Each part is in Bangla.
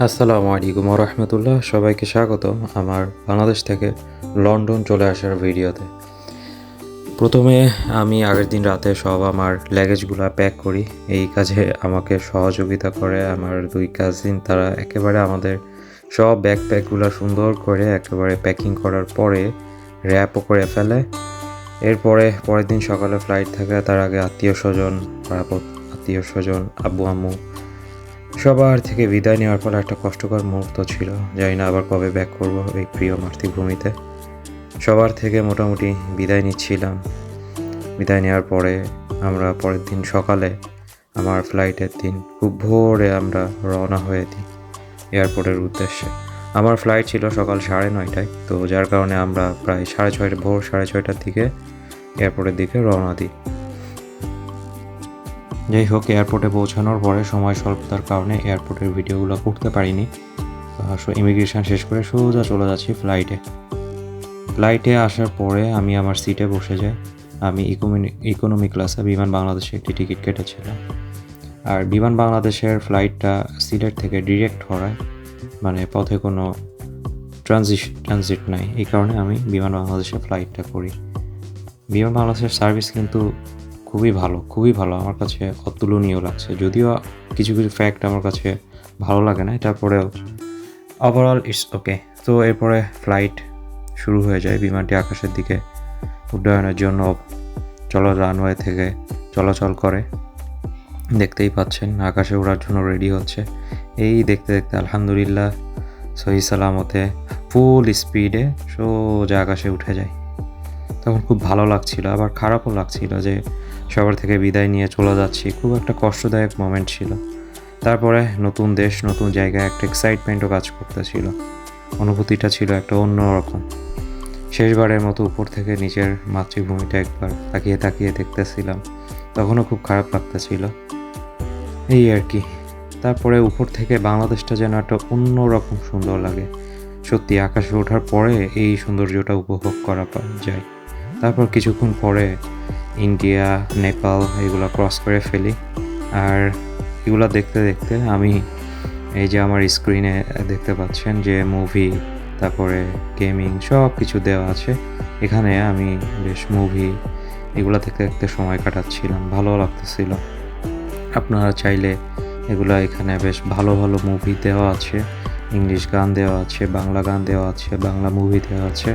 আসসালামু আলাইকুম রহমতুল্লাহ সবাইকে স্বাগত আমার বাংলাদেশ থেকে লন্ডন চলে আসার ভিডিওতে। প্রথমে আমি আগের দিন রাতে সব আমার ল্যাগেজগুলো প্যাক করি, এই কাজে আমাকে সহযোগিতা করে আমার দুই কাজিন তারা একেবারে আমাদের সব ব্যাগ প্যাকগুলো সুন্দর করে একেবারে প্যাকিং করার পরে র্যাপও করে ফেলে। এরপরে পরের দিন সকালে ফ্লাইট থাকে, তার আগে আত্মীয় স্বজন আত্মীয় স্বজন, আব্বু, আম্মু সবার থেকে বিদায় নেওয়ার পর একটা কষ্টকর মুহূর্ত ছিল। জানি না আবার কবে ব্যাক করব এই প্রিয় মাতৃভূমিতে। সবার থেকে মোটামুটি বিদায় নিচ্ছিলাম। বিদায় নেওয়ার পরে আমরা পরের দিন সকালে আমার ফ্লাইটের দিন খুব ভোরে আমরা রওনা হয়ে দিই এয়ারপোর্টের উদ্দেশ্যে। আমার ফ্লাইট ছিল সকাল সাড়ে নয়টায়, তো যার কারণে আমরা প্রায় সাড়ে ছয়টা, ভোর সাড়ে ছয়টার দিকে এয়ারপোর্টের দিকে রওনা দিই। যাই হোক এয়ারপোর্টে পৌঁছানোর পরে সময় স্বল্পতার কারণে এয়ারপোর্টের ভিডিওগুলো করতে পারিনি। ইমিগ্রেশন শেষ করে সোজা চলে যাচ্ছি ফ্লাইটে ফ্লাইটে আসার পরে আমি আমার সিটে বসে যাই। আমি ইকোনমি ইকোনমি ক্লাসে বিমান বাংলাদেশে একটি টিকিট কেটেছিলাম। আর বিমান বাংলাদেশের ফ্লাইটটা সিলেট থেকে ডিরেক্ট হওয়ায় মানে পথে কোনো ট্রানজিট ট্রানজিট নাই। এই কারণে আমি বিমান বাংলাদেশের ফ্লাইটটা করি। বিমান বাংলাদেশের সার্ভিস কিন্তু খুবই ভালো খুবই ভালো। আমার কাছে অতুলনীয় লাগছে। যদিও কিছু কিছু ফ্যাক্ট আমার কাছে ভালো লাগে না তারপরেও ওভারঅল ইটস ওকে তো এরপরে ফ্লাইট শুরু হয়ে যায় বিমানটি আকাশের দিকে উড্ডয়নের জন্য। চলো রানওয়ে থেকে চলাচল করে। দেখতেই পাচ্ছেন, আকাশে ওড়ার জন্য রেডি হচ্ছে। এই দেখতে দেখতে আলহামদুলিল্লাহ সহি সালামতে ফুল স্পিডে সোজা আকাশে উঠে যায়। তখন খুব ভালো লাগছিল, আবার খারাপও লাগছিল যে সবার থেকে বিদায় নিয়ে চলে যাচ্ছি। খুব একটা কষ্টদায়ক মোমেন্ট ছিল। তারপরে নতুন দেশ, নতুন জায়গায় একটা এক্সাইটমেন্টও কাজ করতেছিল। অনুভূতিটা ছিল একটা অন্যরকম। শেষবারের মতো উপর থেকে নিজের মাতৃভূমিটা একবার তাকিয়ে তাকিয়ে দেখতেছিলাম। তখনও খুব খারাপ লাগতেছিল। এই আর কি। তারপরে উপর থেকে বাংলাদেশটা যেন একটা অন্যরকম সুন্দর লাগে। সত্যি আকাশে ওঠার পরে এই সৌন্দর্যটা উপভোগ করা যায়। তারপর কিছুক্ষণ পরে ইন্ডিয়া, নেপাল এগুলো ক্রস করে ফেলি। আর এগুলো দেখতে দেখতে আমি এই যে আমার স্ক্রিনে দেখতে পাচ্ছেন যে মুভি তারপরে গেমিং সব কিছু দেওয়া আছে। এখানে আমি বেশ মুভি এগুলো দেখতে দেখতে সময় কাটাচ্ছিলাম, ভালো লাগতেছিল। আপনারা চাইলে এগুলো এখানে বেশ ভালো ভালো মুভি দেওয়া আছে ইংলিশ গান দেওয়া আছে, বাংলা গান দেওয়া আছে, বাংলা মুভি দেওয়া আছে।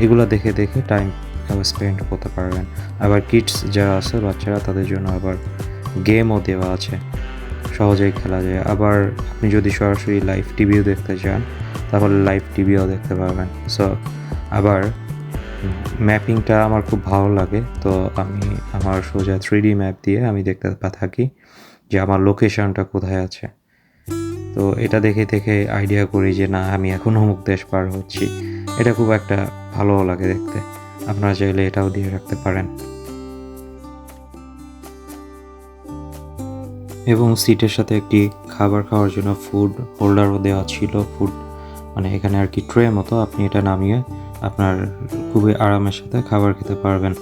এগুলো দেখে দেখে টাইম স্পেন্ড করতে পারবেন। আবার কিডস যারা আছে, বাচ্চারা, তাদের জন্য আবার গেমও দেওয়া আছে। সহজেই খেলা যায়। আবার আপনি যদি সরাসরি লাইভ টিভিও দেখতে চান, তাহলে লাইভ টিভিও দেখতে পারবেন। সো আবার ম্যাপিংটা আমার খুব ভালো লাগে। তো আমি আমার সোজা থ্রি ডি ম্যাপ দিয়ে আমি দেখতে থাকি যে আমার লোকেশনটা কোথায় আছে। তো এটা দেখে দেখে আইডিয়া করি যে, না, আমি এখন অমুক দেশ পার হচ্ছি। এটা খুব একটা ভালো লাগে দেখতে। আপনারা চাইলে এটাও দিয়ে রাখতে পারেন। এবং সিটের সাথে একটি খাবার খাওয়ার জন্য ফুড হোল্ডারও দেওয়া ছিল। ফুড মানে এখানে আর কি ট্রে মতো। আপনি এটা নামিয়ে আপনার খুবই আরামের সাথে খাবার খেতে পারবেন।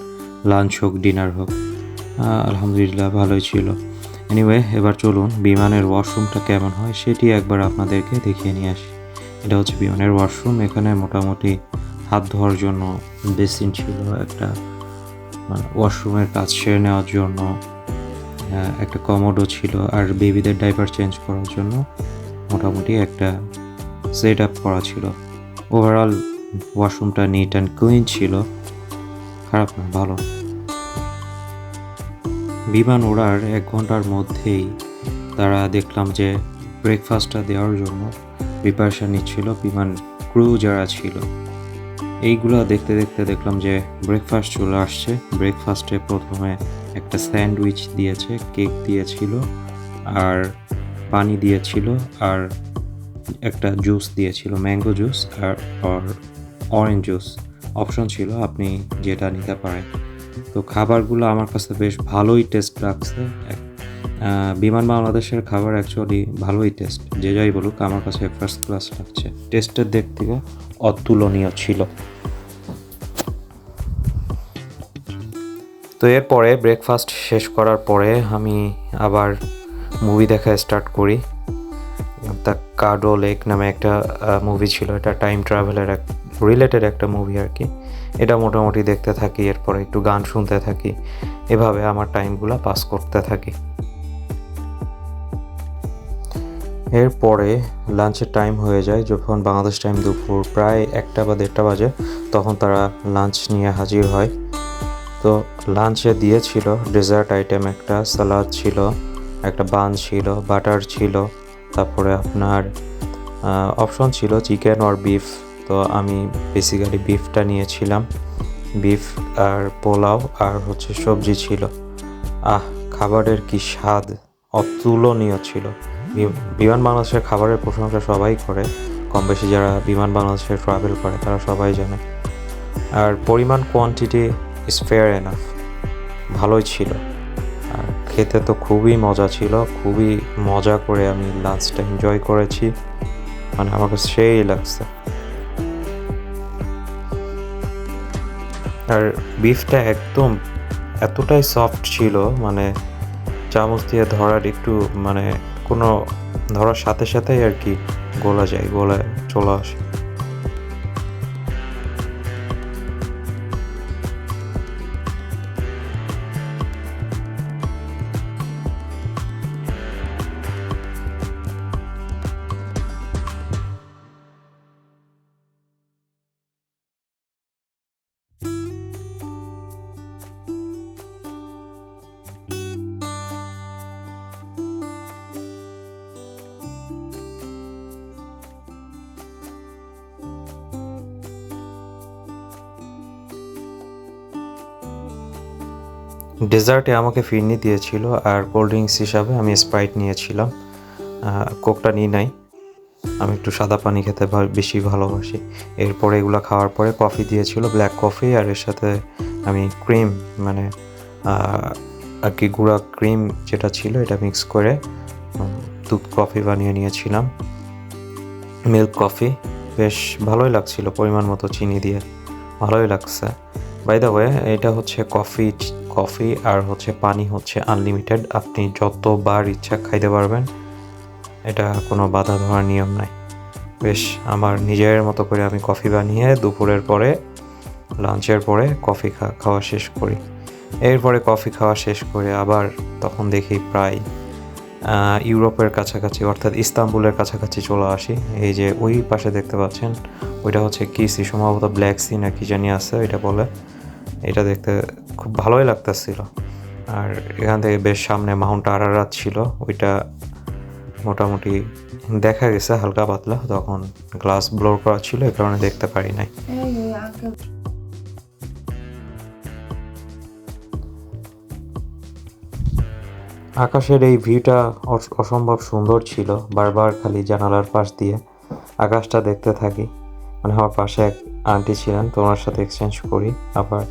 লাঞ্চ হোক ডিনার হোক। আলহামদুলিল্লাহ ভালোই ছিল। এনিওয়ে এবার চলুন বিমানের ওয়াশরুমটা কেমন হয় সেটি একবার আপনাদেরকে দেখিয়ে নিয়ে আসি। এটা হচ্ছে বিমানের ওয়াশরুম এখানে মোটামুটি হাত ধোয়ার জন্য বেসিন ছিল, একটা মানে ওয়াশরুমের কাজ সেরে নেওয়ার জন্য একটা কমোডও ছিল, আর বেবিদের ডাইপার চেঞ্জ করার জন্য মোটামুটি একটা সেট আপ করা ছিল। ওভারঅল ওয়াশরুমটা নিট অ্যান্ড ক্লিন ছিল, খারাপ না, ভালো। বিমান ওড়ার এক ঘণ্টার মধ্যেই তারা দেখলাম যে ব্রেকফাস্টটা দেওয়ার জন্য প্রিপারেশান নিচ্ছিল বিমান ক্রু যারা ছিল। এইগুলো দেখতে দেখতে দেখলাম যে ব্রেকফাস্ট চলে আসছে। ব্রেকফাস্টে প্রথমে একটা স্যান্ডউইচ দিয়েছে, কেক দিয়েছিল, আর পানি দিয়েছিল, আর একটা জুস দিয়েছিল, ম্যাঙ্গো জুস, আর অরেঞ্জ জুস অপশন ছিল, আপনি যেটা নিতে পারেন। তো খাবারগুলো আমার কাছে বেশ ভালোই টেস্ট লাগছে। বিমান বাংলাদেশের খাবার অ্যাকচুয়ালি ভালোই টেস্ট যে যাই বলুক, আমার কাছে ফার্স্ট ক্লাস লাগছে। টেস্টের দিক থেকে অতুলনীয় ছিল। তো এরপরে ব্রেকফাস্ট শেষ করার পরে আমি আবার মুভি দেখা স্টার্ট করি। দ্য কার্ডো লেক নামে একটা মুভি ছিল। এটা টাইম ট্রাভেলের এক রিলেটেড একটা মুভি আর কি। এটা মোটামুটি দেখতে থাকি, এরপরে একটু গান শুনতে থাকি। এভাবে আমার টাইমগুলো পাস করতে থাকি। এরপরে লাঞ্চের টাইম হয়ে যায়, যখন বাংলাদেশ টাইম দুপুর প্রায় একটা বা দেড়টা বাজে, তখন তারা লাঞ্চ নিয়ে হাজির হয়। তো লাঞ্চে দিয়েছিল ডেজার্ট আইটেম একটা সালাদ ছিল, একটা বান ছিল বাটার ছিল, তারপরে আপনার অপশন ছিল চিকেন আর বিফ তো আমি বেসিক্যালি বিফটা নিয়েছিলাম বিফ আর পোলাও আর হচ্ছে সবজি ছিল। আহ, খাবারের কি স্বাদ অতুলনীয় ছিল। বিমান বাংলাদেশের খাবারের প্রশংসা সবাই করে। কম বেশি যারা বিমান বাংলাদেশে ট্রাভেল করে, তারা সবাই জানে। আর পরিমাণ কোয়ান্টিটি ইজ ফেয়ার এনাফ ভালোই ছিল। আর খেতে তো খুবই মজা ছিল। খুবই মজা করে আমি লাঞ্চটা এনজয় করেছি। মানে আমার কাছে সেই লাগছে। আর বিফটা একদম এতটাই সফট ছিল মানে চামচ দিয়ে ধরার একটু মানে কোনো ধরার সাথে সাথেই আর কি গোলা যায় গোলা চলে আসে। ডেজার্টে আমাকে ফিরনি দিয়েছিল আর কোল্ড ড্রিঙ্কস হিসাবে আমি স্প্রাইট নিয়েছিলাম। কোকটা নিই নাই। আমি একটু সাদা পানি খেতে বেশি ভালোবাসি। এরপরে এগুলো খাওয়ার পরে কফি দিয়েছিল, ব্ল্যাক কফি, আর এর সাথে আমি ক্রিম মানে আর কি গুঁড়া ক্রিম যেটা ছিল এটা মিক্স করে দুধ কফি বানিয়ে নিয়েছিলাম। মিল্ক কফি, বেশ ভালোই লাগছিল, পরিমাণ মতো চিনি দিয়ে। ভালোই লাগছে। বাই দ্য ওয়ে এটা হচ্ছে কফি কফি আর হচ্ছে পানি হচ্ছে আনলিমিটেড আপনি যতবার ইচ্ছা খাইতে পারবেন, এটা কোনো বাধা ধরার নিয়ম নাই। বেশ, আমার নিজের মতো করে আমি কফি বানিয়ে দুপুরের পরে, লাঞ্চের পরে কফি খাওয়া শেষ করি। এরপরে কফি খাওয়া শেষ করে আবার তখন দেখি প্রায় ইউরোপের কাছাকাছি অর্থাৎ ইস্তাম্বুলের কাছাকাছি চলে আসি। এই যে ওই পাশে দেখতে পাচ্ছেন, ওইটা হচ্ছে কি সি, সম্ভবত ব্ল্যাক সি না কি জানি আছে, এটা বলে। এটা দেখতে খুব ভালোই লাগতেছিল। আর এখান থেকে বেশ সামনে মাউন্ট আরারাত ছিল, ওইটা মোটামুটি দেখা গেছে হালকা পাতলা, তখন গ্লাস ব্লোর করা ছিল এই কারণে দেখতে পারি নাই। আকাশের এই ভিউটা অস- অসম্ভব সুন্দর ছিল, বারবার খালি জানালার পাশ দিয়ে আকাশটা দেখতে থাকি। মানে আমার পাশে এক আন্টি ছিলেন, তো ওনার সাথে এক্সচেঞ্জ করি, আবার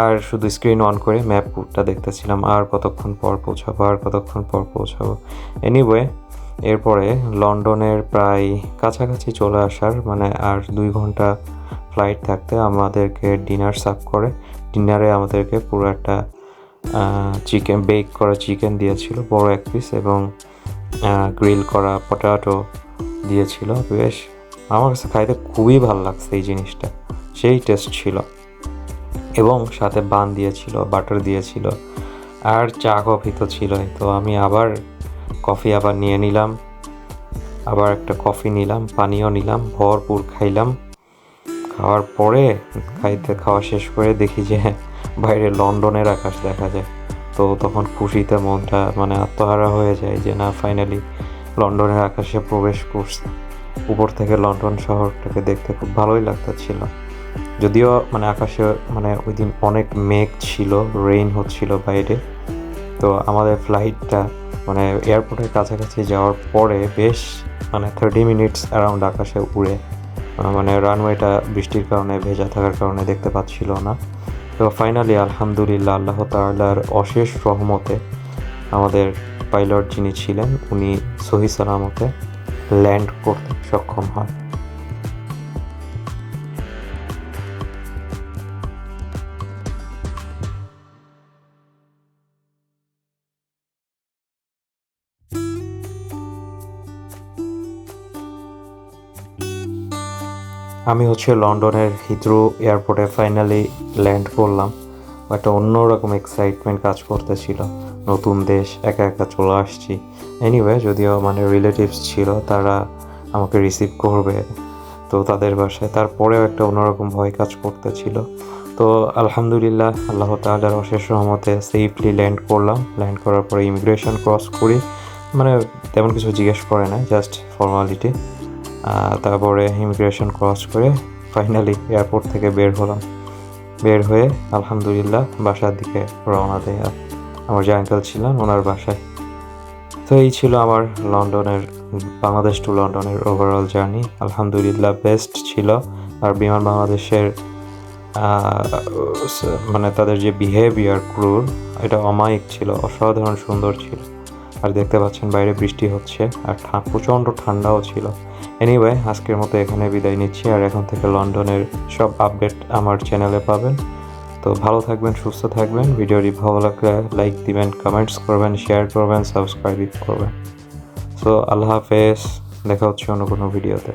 আর শুধু স্ক্রিন অন করে ম্যাপটা দেখতেছিলাম আর কতক্ষণ পর পৌঁছাবো, আর কতক্ষণ পর পৌঁছাবো। এনিওয়ে এরপরে লন্ডনের প্রায় কাছাকাছি চলে আসার মানে আর দুই ঘণ্টা ফ্লাইট থাকতে আমাদেরকে ডিনার সার্ভ করে। ডিনারে আমাদেরকে পুরো একটা চিকেন বেক করা চিকেন দিয়েছিল, বড় এক পিস এবং গ্রিল করা পটাটো দিয়েছিল। বেশ, আমার কাছে খাইতে খুবই ভালো লাগছে এই জিনিসটা। সেই টেস্ট ছিল। এবং সাথে বান দিয়েছিল, বাটার দিয়েছিল। আর চা কফি তো ছিলই। তো আমি আবার কফি আবার নিয়ে নিলাম। আবার একটা কফি নিলাম পানিও নিলাম, ভরপুর খাইলাম। খাওয়ার পরে খাইতে খাওয়া শেষ করে দেখি যে বাইরে লন্ডনের আকাশ দেখা যায়। তো তখন খুশিতে মনটা মানে আত্মহারা হয়ে যায় যে না ফাইনালি লন্ডনের আকাশে প্রবেশ করছে। উপর থেকে লন্ডন শহরটাকে দেখতে খুব ভালোই লাগতেছিল। যদিও মানে আকাশে মানে ওই দিন অনেক মেঘ ছিল রেইন হচ্ছিল বাইরে। তো আমাদের ফ্লাইটটা মানে এয়ারপোর্টের কাছাকাছি যাওয়ার পরে বেশ মানে থার্টি মিনিটস অ্যারাউন্ড আকাশে উড়ে। মানে রানওয়েটা বৃষ্টির কারণে, ভেজা থাকার কারণে দেখতে পাচ্ছিল না। তো ফাইনালি আলহামদুলিল্লাহ আল্লাহ তাআলার অশেষ রহমতে আমাদের পাইলট যিনি ছিলেন, উনি সহি সালামতে ল্যান্ড করতে সক্ষম হন। আমি হচ্ছে লন্ডনের হিথ্রো এয়ারপোর্টে ফাইনালি ল্যান্ড করলাম। একটা অন্যরকম এক্সাইটমেন্ট কাজ করতেছিল। নতুন দেশ, একা একা চলে আসছি। এনিওয়ে যদিও মানে রিলেটিভস ছিল, তারা আমাকে রিসিভ করবে তো তাদের বাসায়। তারপরেও একটা অন্যরকম ভয় কাজ করতেছিল। তো আলহামদুলিল্লাহ, আল্লাহ তাআলার অশেষ রহমতে সেফলি ল্যান্ড করলাম। ল্যান্ড করার পরে ইমিগ্রেশন ক্রস করি। মানে তেমন কিছু জিজ্ঞেস করে না জাস্ট ফর্মালিটি তারপরে ইমিগ্রেশন ক্রস করে ফাইনালি এয়ারপোর্ট থেকে বের হলাম। বের হয়ে আলহামদুলিল্লাহ বাসার দিকে রওনা দেয়। আমার যে আঙ্কেল ছিলেন ওনার বাসায়। তো এই ছিল আমার লন্ডনের, বাংলাদেশ টু লন্ডনের ওভারঅল জার্নি আলহামদুলিল্লাহ বেস্ট ছিল। আর বিমান বাংলাদেশের মানে তাদের যে বিহেভিয়ার ক্রুর এটা অমায়িক ছিল, অসাধারণ সুন্দর ছিল। আর দেখতে পাচ্ছেন বাইরে বৃষ্টি হচ্ছে আর প্রচণ্ড ঠান্ডাও ছিল। এনিওয়ে আজকের মতো এখানে বিদায় নিচ্ছি আর এখন থেকে লন্ডনের সব আপডেট আমার চ্যানেলে পাবেন। তো ভালো থাকবেন, সুস্থ থাকবেন। ভিডিওটি ভালো লাগলে লাইক দিবেন কমেন্টস করবেন শেয়ার করবেন সাবস্ক্রাইব করবেন। সো আল্লাহ হাফেজ। দেখা হচ্ছে অন্য কোনো ভিডিওতে।